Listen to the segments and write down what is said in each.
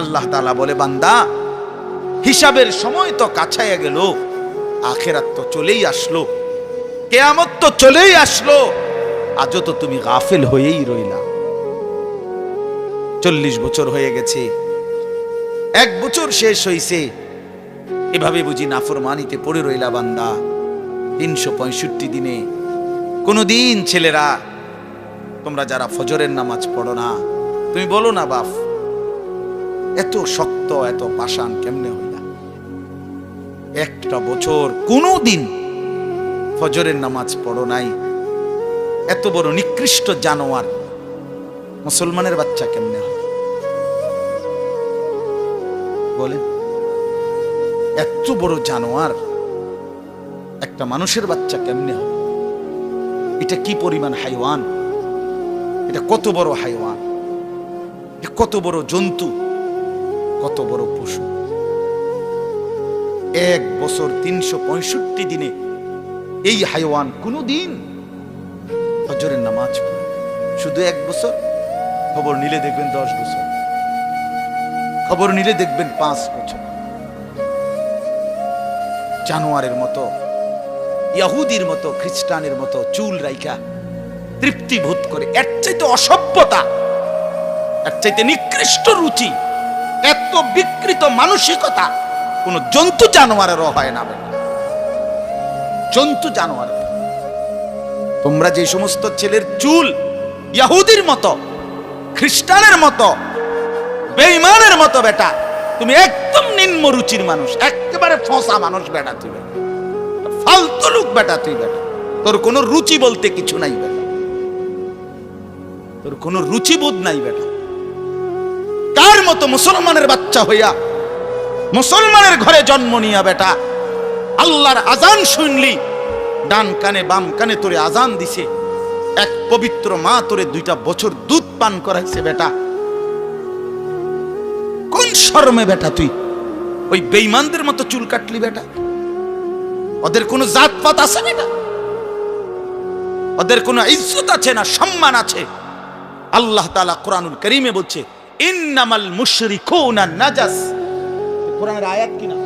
আল্লাহ তালা বলে, বান্দা, হিসাবের সময় তো কাছাইয়া গেল, আখেরাত তো চলেই আসলো, কেয়ামত তো চলেই আসলো, আজও তো তুমি গাফেল হয়েই রইলা। চল্লিশ বছর হয়ে গেছে, এক বছর শেষ হইছে, এভাবে বুঝি নাফরমানিতে পড়ে রইলা বান্দা, তিনশো পঁয়ষট্টি দিনে। কোনোদিন ছেলেরা, তোমরা যারা ফজরের নামাজ পড়ো না, তুমি বলো না, বাপ এত শক্ত, এত পাষাণ কেমনে হইলা? একটা বছর কোনো দিন ফজরের নামাজ পড়ো নাই। এত বড় নিকৃষ্ট জানোয়ার মুসলমানের বাচ্চা কেমনে হয়? বলে এত বড় জানোয়ার একটা মানুষের বাচ্চা কেমনে হবে এটা কি পরিমাণ হাইওয়ান? এটা কত বড় হাইওয়ান? কত বড় জন্তু? কত বড় পশু। এক বছর তিনশো পঁয়ষট্টি দিনে এই হাইওয়ান কোনো দিন ফজরের নামাজ শুধু এক বছর? খবর নিলে দেখবেন দশ বছর। খবর নিলে দেখবেন পাঁচ বছর। জানোয়ারের মতো, ইয়াহুদির মতো, খ্রিস্টানের মতো চুল রাইকা তৃপ্তি বোধ করে। এর চাইতে অসভ্যতা, এর চাইতে নিকৃষ্ট রুচি এত বিকৃত মানসিকতা, কোন জন্তু জানোয়ারেরও হয় না জন্তু জানোয়ার তোমরা যে সমস্ত ছেলের চুল ইয়াহুদির মতো, খ্রিস্টানের মতো, বেঈমানের মতো বেটা, তুমি একদম নিম্ন রুচির মানুষ, একেবারে ফসা মানুষ বেটা তুই বেটা ফালতু লোক বেটা তুই বেটা তোর কোনো রুচি বলতে কিছু নাই বেটা তোর কোনো রুচিবোধ নাই বেটা মতো মুসলমানের বাচ্চা হইয়া মুসলমানের ঘরে জন্ম নিয়া বেটা, আল্লাহর আজান শুনলি, ডান কানে বাম কানে তোরে আজান দিছে, এক পবিত্র মা তোরে দুইটা বছর দুধ পান করাইছে বেটা। কোন শর্মে বেটা তুই? ওই বেইমানদের মতো চুল কাটলি বেটা। ওদের কোনো জাতপাত আছে বেটা? ওদের কোনো ইজ্জত আছে না সম্মান আছে? আল্লাহ তালা কোরআনুল করিমে বলছে ইন্নামাল মুশরিকুনা নাজাস। কোরআনের আয়াত কিনা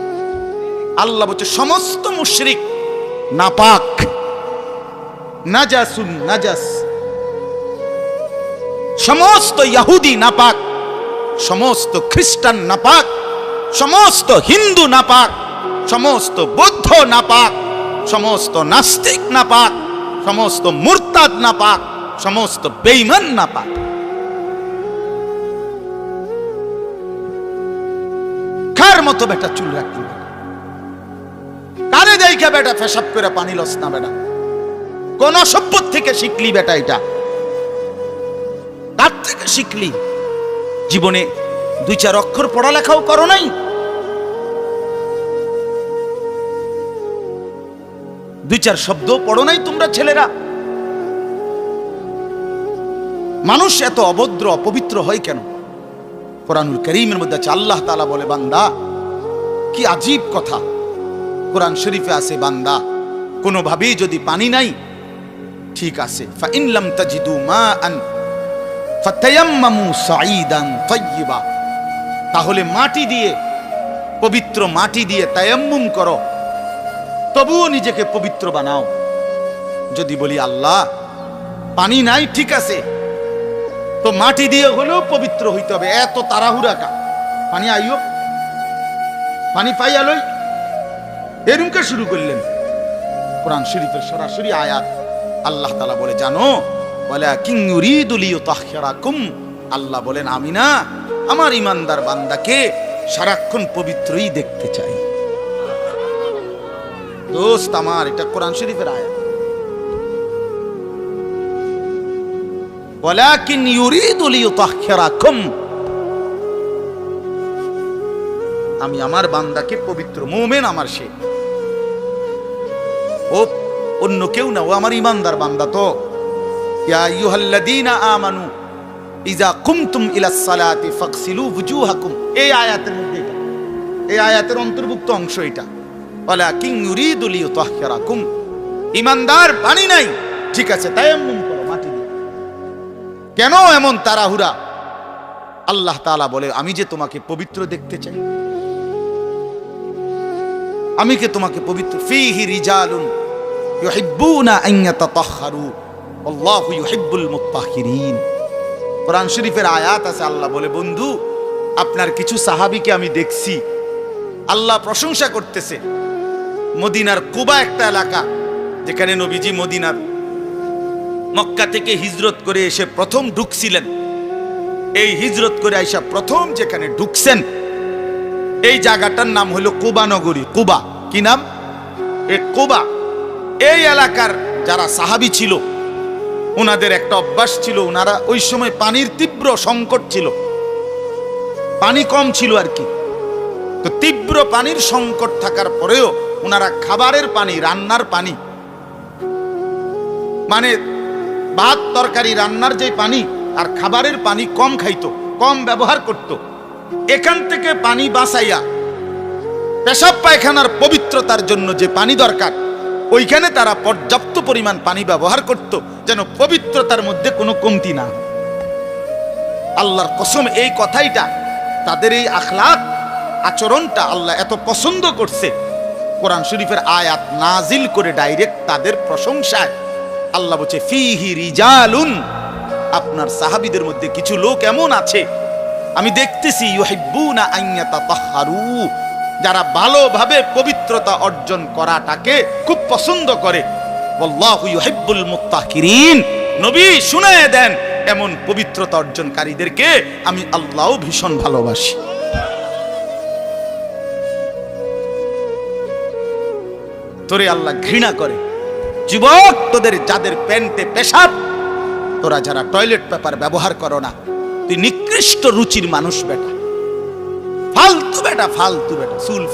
আল্লাহ বলছে, সমস্ত মুশরিক নাপাক। নাজাসুন নাজাস। সমস্ত ইহুদি নাপাক, সমস্ত খ্রিস্টান নাপাক, সমস্ত হিন্দু নাপাক, সমস্ত বৌদ্ধ নাপাক, সমস্ত নাস্তিক নাপাক, সমস্ত মুরতাদ নাপাক, সমস্ত বেঈমান নাপাক। মতো বেটা চুল রাখলি? কারে দেইখা বেটা ফেসাব করে পানি লস না বেটা। কোন সভ্য থেকে শিখলি বেটা এটা? কার থেকে শিখলি? জীবনে দুই চার অক্ষর পড়ালেখাও করো নাই? দুই চার শব্দ পড়ো নাই তোমরা ছেলেরা? মানুষ এত অভদ্র, অপবিত্র হয় কেন? কোরআনুল করিমের মধ্যে আছে, আল্লাহ তালা বলে, বান্দা কি আজীব কথা। কোরআন শরীফে আছে, বান্দা, কোনোভাবেই যদি পানি নাই, ঠিক আছে। ফাইন লাম তাজিদু মাআন, ফাতায়াম্মামু সাঈদান তাইয়্যিবা। তাহলে মাটি দিয়ে, পবিত্র মাটি দিয়ে তায়াম্মুম করো। তবুও নিজেকে পবিত্র বানাও। যদি বলি, আল্লাহ, পানি নাই, ঠিক আছে। তো মাটি দিয়ে হলেও পবিত্র হইতে হবে। এত তাড়াহুড়া কা পানি আইও পানি পাইয়া লই এরুমকে শুরু করলেন কোরআন শরীফের সরাসরি আয়াত আল্লাহ তালা বলে জানো বলে কিং আল্লাহ বলেন আমি না আমার ইমানদার বান্দাকে সারাক্ষণ পবিত্রই দেখতে চাই দোস্ত আমার এটা কোরআন শরীফের আয়াত ولكن يريد ليطهركم আমি আমার বান্দাকে পবিত্র মুমিন আমার সে। ও, অন্য কেউ না, ও আমার ইমানদার বান্দা তো। আমানু, ইযা কুমতুম ইলাস সালাতি ওয়ুজুহাকুম এই আয়াতের মধ্যে এটা। এই আয়াতের অন্তর্ভুক্ত অংশ এটা। লিইতাহহিরাকুম ইমানদার পানি নাই। ঠিক আছে, তায়াম্মুম করো, মাটি দিয়ে। কেন এমন তাড়াহুড়া? আল্লাহ তাআলা বলে, আমি যে তোমাকে পবিত্র দেখতে চাই আমি কে তোমাকে পবিত্র ফিহি রিজালুন ইউহিব্বুনা আন ইয়াতাতাহহারু আল্লাহু ইউহিব্বুল মুত্তাহিরিন কোরআন শরীফের আয়াত আছে, আল্লাহ বলে, বন্ধু, আপনার কিছু সাহাবীকে আমি দেখছি। আল্লাহ প্রশংসা করতেছে। মদিনার কুবা একটা এলাকা, যেখানে নবীজি মদিনার মক্কা থেকে হিজরত করে এসে প্রথম ঢুকছিলেন। এই হিজরত করে আইসা প্রথম যেখানে ঢুকছেন এই জায়গাটার নাম হলো কুবা নগরী। কুবা, কি নাম? এ কুবা। এই এলাকার যারা সাহাবি ছিল ওনাদের একটা অভ্যাস ছিল ওনারা ওই সময় পানির তীব্র সংকট ছিল। পানি কম ছিল আর কি। তো তীব্র পানির সংকট থাকার পরেও ওনারা খাবারের পানি, রান্নার পানি মানে ভাত, তরকারি, রান্নার যে পানি, আর খাবারের পানি কম খাইতো, কম ব্যবহার করত। এখান থেকে পানি বাঁচাইয়া পেশাব পায়খানার পবিত্রতার জন্য যে পানি দরকার, ওইখানে তারা পর্যাপ্ত পরিমাণ পানি ব্যবহার করত যেন পবিত্রতার মধ্যে কোনো কমতি না আল্লাহর কসম এই কথাইটা, তাদের এই আখলাক আচরণটা আল্লাহ এত পছন্দ করছে। কোরআন শরীফের আয়াত নাজিল করে ডাইরেক্ট তাদের প্রশংসায় আল্লাহ বলছে, ফিহি রিজালুন আপনার সাহাবিদের মধ্যে কিছু লোক এমন আছে আমি দেখতেছি ইউহিব্বুনা আইয়াতা তাহহারু যারা ভালোভাবে পবিত্রতা অর্জন করাটাকে খুব পছন্দ করে। আল্লাহু ইউহিব্বুল মুত্তাহিরিন নবী শুনায় দেন, এমন পবিত্রতা অর্জনকারীদেরকে আমি আল্লাহও ভীষণ ভালোবাসি। তোরে আল্লাহ ঘৃণা করে। যুবক, তোদের যাদের প্যান্টে পেশাব, তোরা যারা টয়লেট পেপার ব্যবহার করো না তুই নিকৃষ্ট রুচির মানুষ বেটা। ফালতু বেটা ফালতু বেটা চুল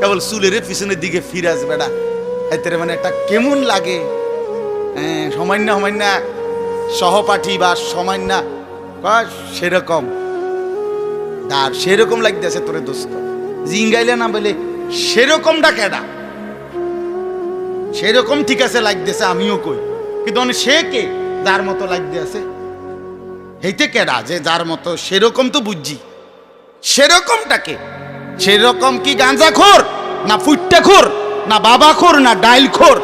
কেবল চুলের পিছনের দিকে ফিরাস বেটা। এতে মানে একটা কেমন লাগে? হ্যাঁ, সামান্য সামান্য সহপাঠী বা সামান্য সেরকম। আর সেরকম লাগতেছে তোরে দোস্ত। জিঙ্গাইলে না বলে সেরকমটা কেডা? সেরকম ঠিক আছে লাগতেছে আমিও কই। কিন্তু মানে সে কে? যার মতো লাগতে আছে হেইতে কেডা যে যার মতো সেরকম তো বুঝছি। সেরকমটাকে। সেরকম কি গাঁজা খোর, না ফুটটা খোর, না বাবা খোর, না ডাইল খোর,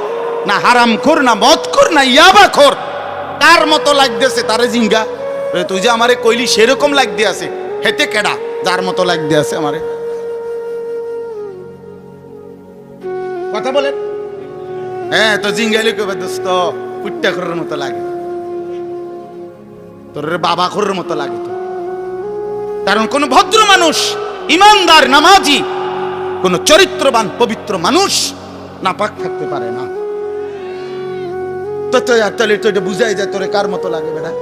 না হারাম খোর, না মদ খোর, না ইয়াবা খোর? কার মতো লাগতেছে, তারে জিঙ্গা। তুই যে আমারে কইলি সেরকম লাগতে আছে হেতে কেডা? যার মতো লাগতে আছে আমারে। কথা বলেন? হ্যাঁ তো জিঙ্গালি কবে দোস্ত, ফুটটা খোরের মতো লাগে। তোর বাবা খোরের মতো লাগে কারণ কোন ভদ্র মানুষ, ইমানদার, নামাজি, কোন চরিত্রবান, পবিত্র মানুষ নাপাক থাকতে পারে না। তো তাহলে তো এটা বুঝাই যায় তোরে কার মতো লাগে বেটা?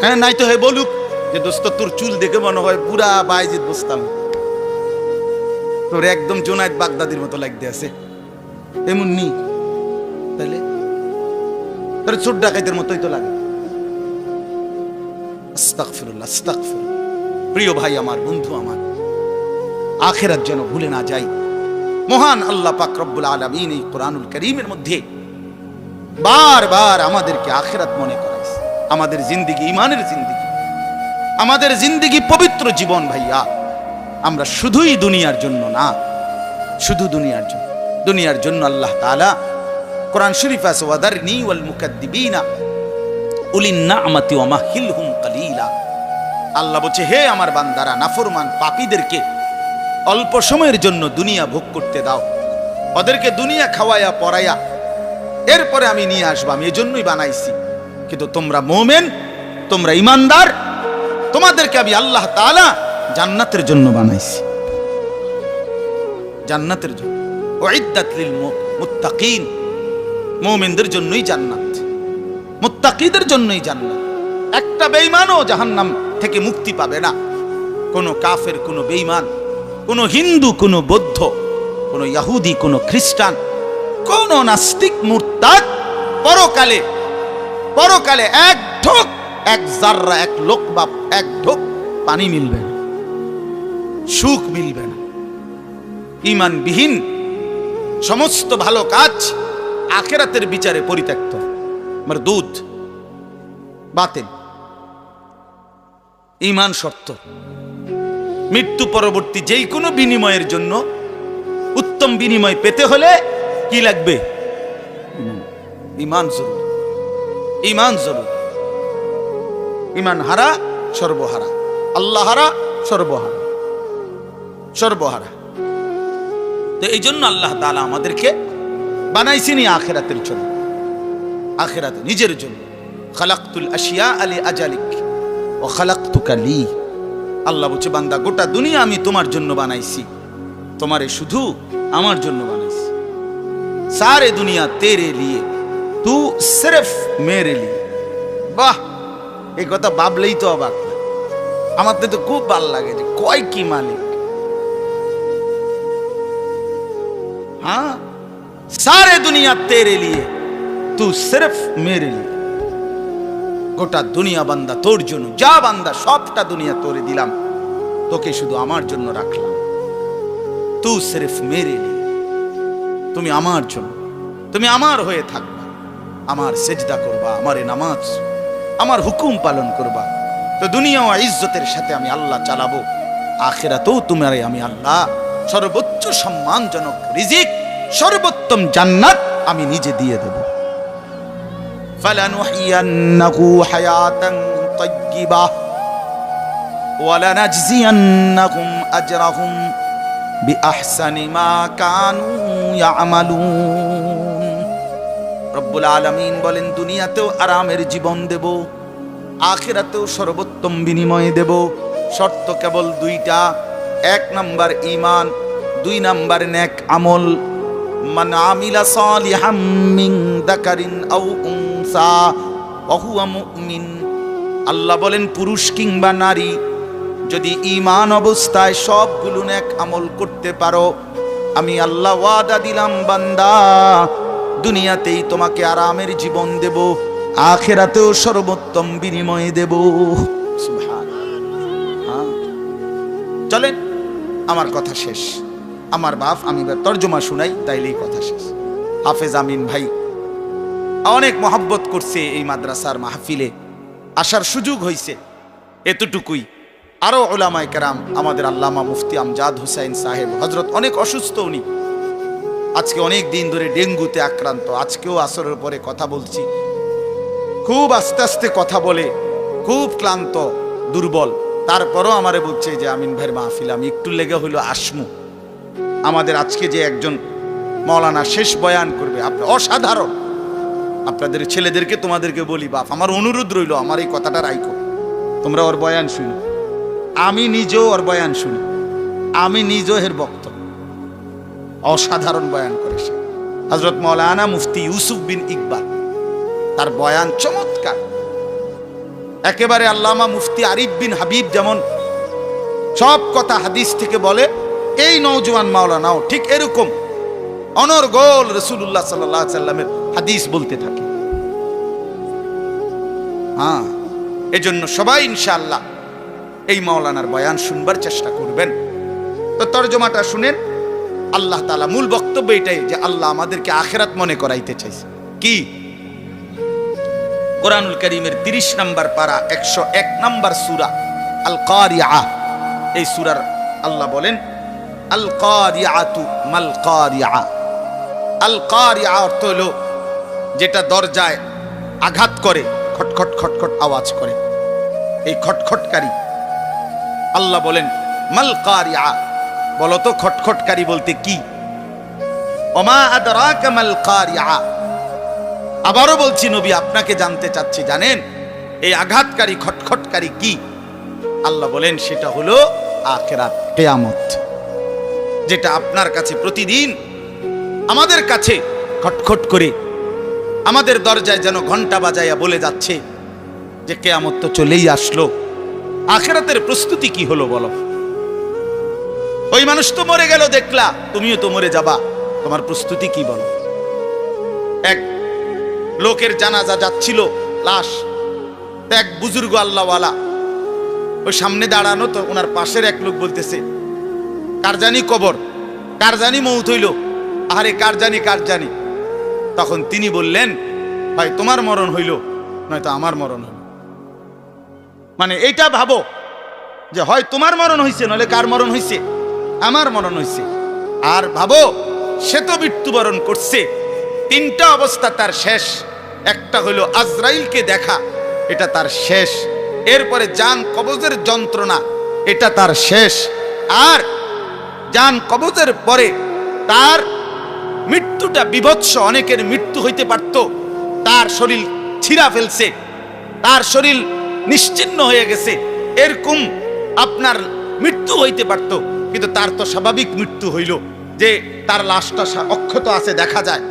হ্যাঁ নাই তো হে বলুক যে দোস্ত, তোর চুল দেখে মনে হয় পুরা বাইজিৎ বসতাম তোর একদম জোনায়েত বাগদাদির মতো লাগতে আছে। এমন নি তাহলে? তোর চোর ডাকাইতের মতোই তো লাগে। প্রিয় ভাই আমার, বন্ধু আমার, আখেরাত যেন ভুলে না যাই। মহান আল্লাহ পাক রব্বুল আলামিন এই কোরআনুল করিমের মধ্যে বারবার আমাদেরকে আখেরাত মনে করাইছে। আমাদের জিন্দিগি ইমানের জিন্দিগি। আমাদের জিন্দিগি পবিত্র জীবন ভাইয়া। আমরা শুধুই দুনিয়ার জন্য না, শুধু দুনিয়ার জন্য। দুনিয়ার জন্য আল্লাহ তাআলা কোরআন শরীফ আছে, ওয়াদারনি ওয়াল মুকাদ্দিবিনা, উলিন নামাতি ওয়া মাহিলহুম কালিলা। আল্লাহ বলছে, হে আমার বান্দারা, নাফরমান পাপীদেরকে অল্প সময়ের জন্য দুনিয়া ভোগ করতে দাও। ওদেরকে দুনিয়া খাওয়ায়া পড়াইয়া এরপরে আমি নিয়ে আসব, আমি এজন্যই বানাইছি। কিন্তু তোমরা মোমেন, তোমরা ইমানদার, তোমাদেরকে আমি আল্লাহ তাআলা জান্নাতের জন্য বানাইছি। জান্নাতের জন্য। মুত্তাকিন। মুমিনদের জন্যই জান্নাত, মুত্তাকিদের জন্যই জান্নাত। একটা বেঈমানও জাহান্নাম থেকে মুক্তি পাবে না। কোনো কাফের, কোনো বেইমান কোনো হিন্দু, কোনো বৌদ্ধ, কোনো ইহুদি কোনো খ্রিস্টান, কোনো নাস্তিক, মুরতাদ, পরকালে পরকালে এক ঢোক, এক জাররা, এক লোক বা এক ঢোক পানি মিলবে না, সুখ মিলবে না। ইমানবিহীন সমস্ত ভালো কাজ আখেরাতের বিচারে পরিত্যক্ত। আমার দুধ, বাতেন। ইমান শর্ত। মৃত্যু পরবর্তী যেই কোনো বিনিময়ের জন্য উত্তম বিনিময় পেতে হলে কি লাগবে? ইমান জরুর। ইমান জরুর। ইমান হারা, সর্বহারা। আল্লাহ হারা, সর্বহারা। সর্বহারা। তো এই জন্য আল্লাহ তাআলা আমাদেরকে বানাইছিনি আখেরাতের জন্য। আখেরাত নিজের জন্য। খালাক্তুল আশিয়া আলী আজালিক। ও খালাক্তুকা লি। আল্লাহ বলছে, বান্দা, গোটা দুনিয়া আমি তোমার জন্য বানাইছি। তোমারে শুধু আমার জন্য বানাইছি। সারে দুনিয়া তেরে লিয়ে, তু সিরফ মেরে লিয়ে। বাহ! এই কথা ভাবলেই তো অবাক। আমার তো খুব ভালো লাগে যে কয় কি মালিক। हाँ সারে দুনিয়া তেরে লিয়ে তু সিরফ মেরে লিয়ে গোটা দুনিয়া বান্দা তোর জন্য যা বান্দা সবটা দুনিয়া তোরে দিলাম তোকে শুধু আমার জন্য রাখলাম তু সিরফ মেরে লিয়ে তুমি আমার জন্য তুমি আমার হয়ে থাকবা আমার সেজদা করবা আমার নামাজ আমার হুকুম পালন করবা তো দুনিয়া ইজ্জতের সাথে আমি আল্লাহ চালাবো আখেরাতেও তোমার আমি আল্লাহ সর্বোচ্চ সম্মানজনক রিজিক সর্বোত্তম জান্নাত আমি নিজে দিয়ে দেব। ফালানুহিয়ান্নাহু হায়াতান তাইয়্যিবা ওয়া লানাজজিয়ান্নাহুম আজরাহুম বিআহসানি মা কানু ইয়ামালুন। রব্বুল আলামিন বলেন, দুনিয়াতেও আরামের জীবন দেব, আখেরাতেও সর্বোত্তম বিনিময়ে দেব। শর্ত কেবল দুইটা, এক নাম্বার ইমান দুই নাম্বার নেক আমল। মান আমিলা সালিহাম মিন দাকারিন আও উনসা ওয়া মুমিন। আল্লাহ বলেন, পুরুষ কিংবা নারী, যদি ঈমান অবস্থায় সবগুলো এক আমল করতে পারো, আমি আল্লাহ ওয়াদা দিলাম, বান্দা, দুনিয়াতেই তোমাকে আরামের জীবন দেব, আখেরাতেও সর্বোত্তম বিনিময় দেব। হ্যাঁ। চলেন, আমার কথা শেষ। আমার বাপ, আমি তর্জমা শুনাই, তাইলেই কথা শেষ। হাফেজ আমিন ভাই, অনেক মহব্বত করছে এই মাদ্রাসার মাহফিলে। আসার সুযোগ হয়েছে এতটুকুই। আরও ওলামায় কেরাম, আমাদের আল্লামা মুফতি আমজাদ হুসাইন সাহেব হজরত অনেক অসুস্থ উনি। আজকে অনেক দিন ধরে ডেঙ্গুতে আক্রান্ত, আজকেও আসরের পরে কথা বলছি। খুব আস্তে আস্তে কথা বলে, খুব ক্লান্ত, দুর্বল। তারপরও আমারে বলছে যে, আমিন ভাইয়ের মাহফিল, আমি একটু লেগে হইল আসমু। আমাদের আজকে যে একজন মৌলানা শেষ বয়ান করবে, আপনি অসাধারণ। আপনাদের ছেলেদেরকে তোমাদেরকে বলি, বাপ, আমার অনুরোধ রইল, আমার এই কথাটা রাইখো তোমরা ওর বয়ান শুনি। আমি নিজেও ওর বয়ান শুনি। আমি নিজেও এর বক্ত অসাধারণ বয়ান করে সে। হজরত মৌলানা মুফতি ইউসুফ বিন ইকবাল, তার বয়ান চমৎকার। একেবারে আল্লামা মুফতি আরিফ বিন হাবিব যেমন সব কথা হাদিস থেকে বলে এই নৌজওয়ান মাওলানাও ঠিক এরকম অনর্গল রসুল্লাহ সাল্লাহ সাল্লামের হাদিস বলতে থাকে। হ্যাঁ এজন্য সবাই ইনশাআল্লাহ এই মাওলানার বয়ান শুনবার চেষ্টা করবেন। তো তর্জমাটা শুনেন, আল্লাহ তালা মূল বক্তব্য এটাই যে আল্লাহ আমাদেরকে আখেরাত মনে করাইতে চাইছে। কি? কোরআনুল করিমের তিরিশ নম্বর পারা, একশো এক নম্বর সুরা আল কারিয়া এই সুরার আল্লাহ বলেন আল কারিয়াতু মাল কারিয়া আল কারিয়া অর্থ হলো যেটা দরজায় আঘাত করে, খটখট খটখট আওয়াজ করে। এই খটখটকারী। আল্লাহ বলেন মাল কারিয়া বলো তো খটখটকারী বলতে কি? ওমা আদরাকা মাল কারিয়া আবারও বলছি, নবী, আপনাকে জানতে চাচ্ছি, জানেন? এই আঘাতকারী, খটখটকারী কি? আল্লাহ বলেন, সেটা হলো আখেরাত, কেয়ামত। যেটা আপনার কাছে প্রতিদিন আমাদের কাছে খটখট করে আমাদের দরজায় যেন ঘণ্টা বাজাইয়া বলে যাচ্ছে যে কেয়ামত তো চলেই আসলো। আখেরাতের প্রস্তুতি কি হলো বলো? ওই মানুষ তো মরে গেল, দেখলা। তুমিও তো মরে যাবা। তোমার প্রস্তুতি কি বলো? এক লোকের জানাজা যাচ্ছিল, লাশ। এক বুজুর্গ আল্লাহওয়ালা। ওই সামনে দাঁড়ানো তো ওনার পাশের এক লোক বলতেছে কার জানি কবর, কার জানি মৌত হইল। আরে কার জানি কার জানি। তখন তিনি বললেন, ভাই, তোমার মরণ হইল, নয়তো আমার মরণ হইল। মানে এইটা ভাবো, যে হয় তোমার মরণ হয়েছে নলে কার মরণ হয়েছে আমার মরণ হয়েছে আর ভাবো, সে তো মৃত্যুবরণ করছে। তিনটা অবস্থা তার শেষ। একটা হলো আজরাইলকে দেখা, এটা তার শেষ। এরপরে যান কবজের যন্ত্রণা, এটা তার শেষ। আর যান কবজের পরে তার মৃত্যুটা বিভৎস, অনেকের মৃত্যু হইতে পারত। তার শরীর ছিঁড়া ফেলছে, তার শরীর নিশ্চিন্ন হয়ে গেছে। এরকম আপনার মৃত্যু হইতে পারত, কিন্তু তার তো স্বাভাবিক মৃত্যু হইল যে তার লাশটা অক্ষত আছে, দেখা যায়।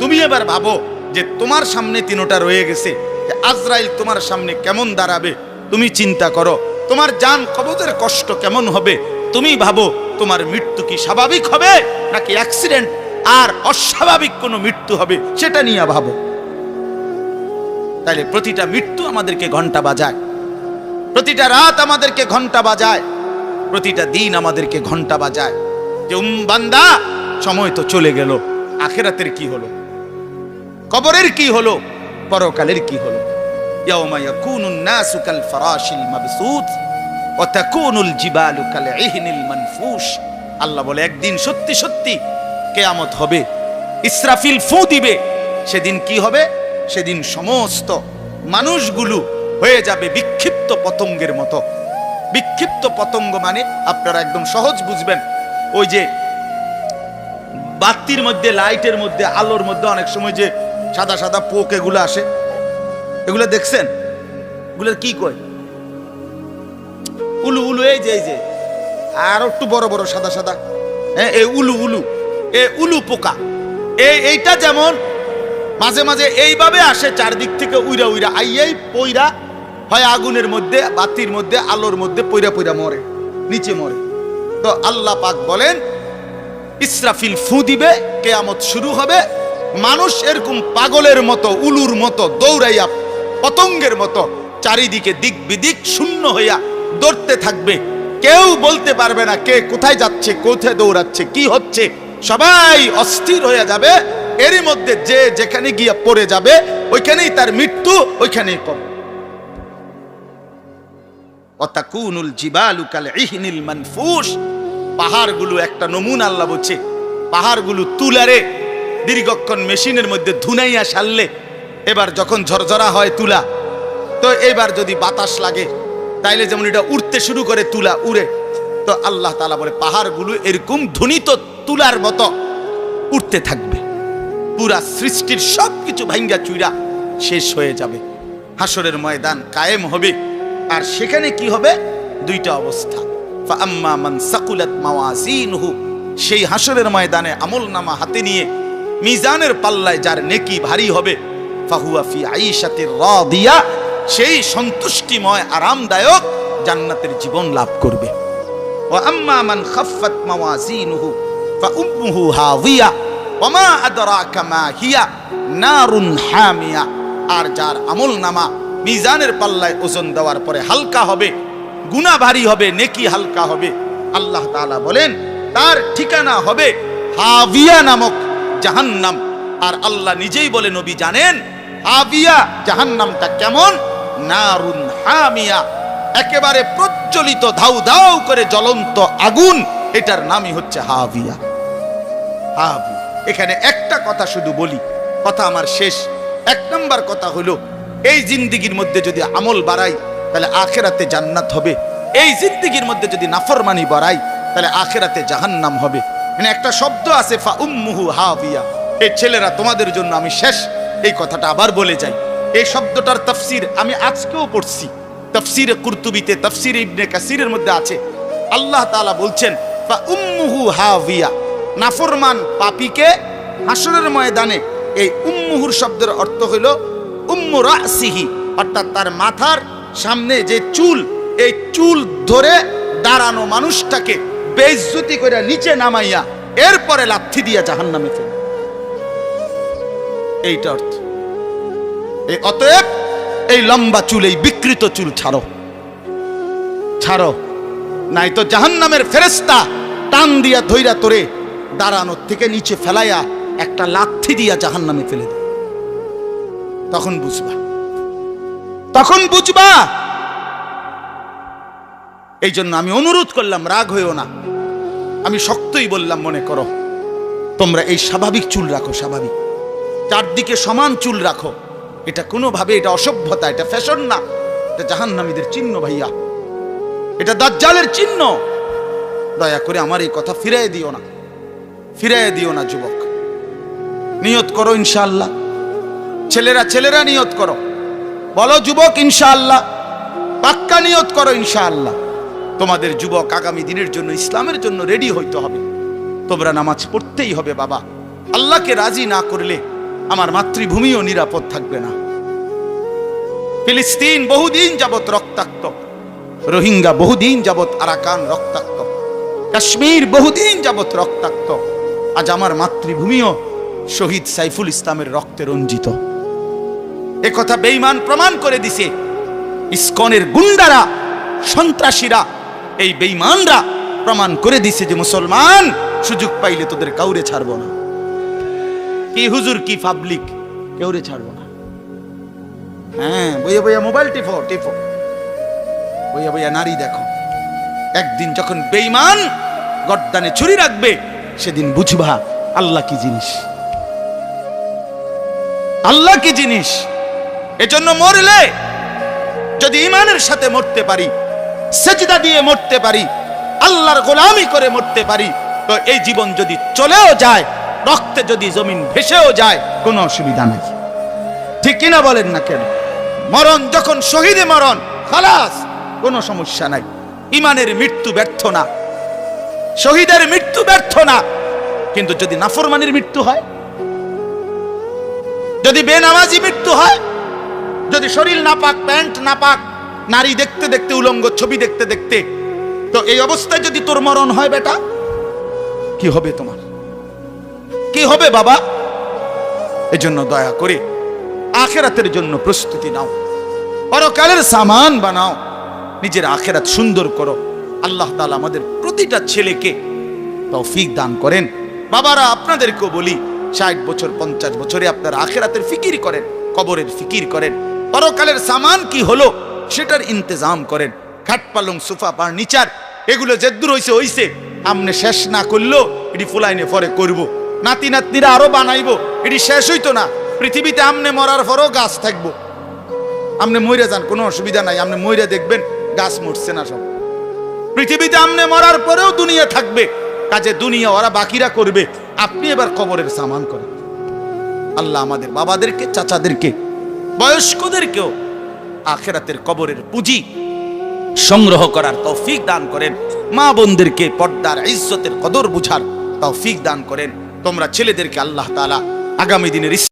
তুমি এবার ভাবো যে তোমার সামনে তিনোটা রয়ে গেছে, যে আজরাইল তোমার সামনে কেমন দাঁড়াবে, তুমি চিন্তা করো। তোমার জান কবজের কষ্ট কেমন হবে তুমি ভাবো, তোমার মৃত্যু কি স্বাভাবিক হবে, নাকি অ্যাক্সিডেন্ট আর অস্বাভাবিক কোনো মৃত্যু হবে, সেটা নিয়ে ভাবো। তাইলে প্রতিটা মৃত্যু আমাদেরকে ঘণ্টা বাজায়। প্রতিটা রাত আমাদেরকে ঘণ্টা বাজায়। প্রতিটা দিন আমাদেরকে ঘণ্টা বাজায়। যে উম বান্দা, সময় তো চলে গেল, আখেরাতের কি হলো? কবরের কি হলো? পরকালের কি হলো? ইয়াউমা ইয়াকুনুন নাসু কাল ফারাশিল মাবসুত। ওয়া তাকুনুল জিবালু কাল ইহনিল মানফুশ। আল্লাহ বলে, একদিন সত্যি সত্যি কেয়ামত হবে। ইসরাফিল ফু দিবে। সেদিন কি হবে? সেদিন সমস্ত মানুষগুলো হয়ে যাবে বিক্ষিপ্ত পতঙ্গের মতো। বিক্ষিপ্ত পতঙ্গ মানে আপনারা একদম সহজ বুঝবেন, ওই যে বাতির মধ্যে, লাইটের মধ্যে, আলোর মধ্যে অনেক সময় যে সাদা সাদা পোক এগুলো আসে। এগুলো দেখছেন? এগুলোর কি কয়? উলু উলু, এই যে এই যে। আর একটু বড় বড়, সাদা সাদা। হ্যাঁ এই উলু উলু, এ উলু পোকা। এই এইটা যেমন মাঝে মাঝে এইভাবে আসে, চারদিক থেকে উইরা উইরা, আইয়াই পইরা হয় আগুনের মধ্যে, বাতির মধ্যে, আলোর মধ্যে পইরা পইরা মরে, নিচে মরে। তো আল্লাহ পাক বলেন, ইসরাফিল ফু দিবে, কেয়ামত শুরু হবে। মানুষ এরকম পাগলের মতো, উলুর মতো দৌড়াইয়া, পতঙ্গের মতো চারিদিকে দিক বিদিক শূন্য হইয়া দৌড়তে থাকবে। কেউ বলতে পারবে না কে কোথায় যাচ্ছে, কোথায় দৌড়াচ্ছে, কি হচ্ছে। সবাই অস্থির হয়ে যাবে। এরই মধ্যে যে যেখানে গিয়ে পড়ে যাবে, ওইখানেই তার মৃত্যু, ওইখানেই কবে অতাকুনুল মানফুস পাহাড়গুলো একটা নমুনা আল্লাহ বলছে, পাহাড়গুলো তুলারে, দীর্ঘক্ষণ মেশিনের মধ্যে ধুনাইয়া সারলে, এবার যখন ঝরঝরা হয় তুলা, তো এবার যদি বাতাস লাগে তাইলে যেমন এটা উড়তে শুরু করে তুলা উড়ে, তো আল্লাহ তাআলা বলে, পাহাড়গুলো এরকম ধ্বনিত তুলার মতো উঠতে থাকবে। পুরা সৃষ্টির সব কিছু ভাঙ্গা চুইরা শেষ হয়ে যাবে। হাসরের ময়দান কায়েম হবে। আর সেখানে কি হবে? দুইটা অবস্থা। সেই হাসরের ময়দানে আমল নামা হাতে নিয়ে মিজানের পাল্লায় যার নেকি ভারী হবে, ফাহুয়া ফি আইশাতির রাদিয়া সেই সন্তুষ্টিময়, আরামদায়ক জান্নাতের জীবন লাভ করবে। ও আম্মা মান খাফাত মাওয়াজিনুহু ফা উম্মুহু হাওয়িয়া ওয়া মা আদরাকা মা হিয়া নারুন হামিয়া। আর যার আমল নামা মিজানের পাল্লায় ওজন দেওয়ার পরে হালকা হবে গুণা ভারী হবে, নেকি হালকা হবে। আল্লাহ তালা বলেন, তার ঠিকানা হবে হাভিয়া নামক জাহান্নাম। আর আল্লাহ নিজেই বলে, নবী জানেন হাবিয়া জাহান্নামটা কেমন? নারুন হামিয়া। একেবারে প্রজ্বলিত ধাউ ধাউ করে জ্বলন্ত আগুন, এটার নামই হচ্ছে হাভিয়া হাভি এখানে একটা কথা শুধু বলি, কথা আমার শেষ। এক নম্বর কথা হলো, এই জিন্দিগির মধ্যে যদি আমল বাড়াই, তাহলে আখেরাতে জান্নাত হবে। এই জিন্দিগির মধ্যে যদি নাফরমানি বাড়াই, তাহলে আখেরাতে জাহান্নাম হবে। মানে একটা শব্দ আছে ফা উম্মুহু হাভিয়া এই ছেলেরা তোমাদের জন্য আমি শেষ। এই কথাটা আবার বলে যাই। এই শব্দটার তফসির আমি আজকেও পড়ছি। তফসিরে কুরতুবিতে, তফসির ইবনে কাসিরের মধ্যে আছে। আল্লাহ তাআলা বলছেন বা উম্মুহু হাভিয়া নাফরমান পাপীকে হাসরের ময়দানে এই উম্মুহুর শব্দের অর্থ হইল উম্মু রাসিহি। অর্থাৎ তার মাথার সামনে যে চুল, এই চুল ধরে দাঁড়ানো মানুষটাকে বেইজ্জতি করে নিচে নামাইয়া এরপরে লাথি দিয়া জাহান্নামে ফেলে। এইটা অর্থ। এই অতএব এই লম্বা চুল, এই বিকৃত চুল ছাড়ো। ছাড়ো। নাই তো জাহান্নামের ফেরেস্তা টান দিয়া ধৈরা তোরে দাঁড়ানোর থেকে নিচে ফেলাইয়া একটা লাথি দিয়া জাহান্নামে ফেলে দে। তখন বুঝবা। তখন বুঝবা। এই জন্য আমি অনুরোধ করলাম, রাগ হইও না। আমি শক্তই বললাম, মনে করো, তোমরা এই স্বাভাবিক চুল রাখো, স্বাভাবিক। চারদিকে সমান চুল রাখো। এটা কোনোভাবে, এটা অসভ্যতা, এটা ফ্যাশন না। এটা জাহান্নামীদের চিহ্ন, ভাইয়া। এটা দাজ্জালের চিহ্ন। দয়া করে আমার এই কথা ফিরাই দিও না। ফিরাই দিও না, যুবক। নিয়ত করো, ইনশাআল্লাহ। ছেলেরা ছেলেরা নিয়ত করো। বলো, যুবক, ইনশাআল্লাহ। পাক্কা নিয়ত করো, ইনশাআল্লাহ। তোমাদের যুবক আগামী দিনের জন্য ইসলামের জন্য রেডি হইতে হবে। তোমরা নামাজ পড়তেই হবে, বাবা। আল্লাহকে রাজি না করলে আমার মাতৃভূমিও নিরাপদ থাকবে না। ফিলিস্তিন বহুদিন যাবত রক্তাক্ত। রোহিঙ্গা বহুদিন যাবত আরাকান রক্তাক্ত। কাশ্মীর বহুদিন যাবত রক্তাক্ত। আজ আমার মাতৃভূমিও শহীদ সাইফুল ইসলামের রক্তে রঞ্জিত। কথা বেঈমান প্রমাণ করে দিছে ইস্কনের গুন্ডারা, সন্ত্রাসীরা, এই বেঈমানরা প্রমাণ করে দিছে যে মুসলমান সুযোগ পাইলে তোদের কাউরে ছাড়বো না। কি হুজুর, কি পাবলিক কেউরে ছাড়বো না। হ্যাঁ বইয়া বইয়া মোবাইল টিপো টিপো। বইয়া বইয়া নারী দেখো। একদিন যখন বেঈমান গর্দানে ছুরি রাখবে, সেদিন বুঝবা আল্লাহ কি জিনিস। আল্লাহ কি জিনিস। এজন্য মরলে যদি ইমানের সাথে মরতে পারি, সেজদা দিয়ে মরতে পারি, আল্লাহর গোলামি করে মরতে পারি, তো এই জীবন যদি চলেও যায় রক্তে যদি জমিন ভেসেও যায়, কোনো অসুবিধা নাই। ঠিক কিনা বলেন না কেন? মরণ যখন শহীদে মরণ, খালাস, কোনো সমস্যা নাই। ইমানের মৃত্যু ব্যর্থ না। শহীদের মৃত্যু ব্যর্থ না। কিন্তু যদি নাফরমানির মৃত্যু হয়, যদি বেনামাজি মৃত্যু হয়, যদি শরীর না পাক প্যান্ট না পাক নারী দেখতে দেখতে, উলঙ্গ ছবি দেখতে দেখতে, তো এই অবস্থায় যদি তোর মরণ হয় বেটা, কি হবে তোমার? কি হবে বাবা? এজন্য দয়া করে আখেরাতের জন্য প্রস্তুতি নাও। পরকালের সামান বানাও। নিজের আখেরাত সুন্দর করো। আল্লাহ তাআলা আমাদের প্রতিটা ছেলেকে তৌফিক দান করেন। বাবারা, আপনাদেরকেও বলি, ষাট বছর, পঞ্চাশ বছরে আপনারা আখেরাতের ফিকির করেন, কবরের ফিকির করেন। পরকালের সামান কি হলো, সেটার ইন্তজাম করেন। খাট পালং, সোফা ফার্নিচার এগুলো যেদূর হইছে হইছে। আমনে শেষ না করলেও এটি ফুলাইনে পরে করব। নাতি নাতনিরা আরও বানাইবো। এটি শেষ হইতো না। পৃথিবীতে আমনে মরার পরও গাছ থাকব। আপনি মইরা যান, কোনো অসুবিধা নাই। আপনি মইরা দেখবেন গাছ মরছে না সব। পৃথিবীতে আমনে মরার পরেও দুনিয়া থাকবে। কাজে দুনিয়া ওরা বাকিরা করবে। আপনি এবার কবরের সামান করেন। আল্লাহ আমাদের বাবাদেরকে, চাচাদেরকে, বয়স্কদেরকেও আখেরাতের কবরের পুঁজি সংগ্রহ করার তৌফিক দান করেন। মা বোনদেরকে পর্দার ইজ্জতের কদর বুঝার তৌফিক দান করেন। তোমরা ছেলেদেরকে আল্লাহ তালা আগামী দিনের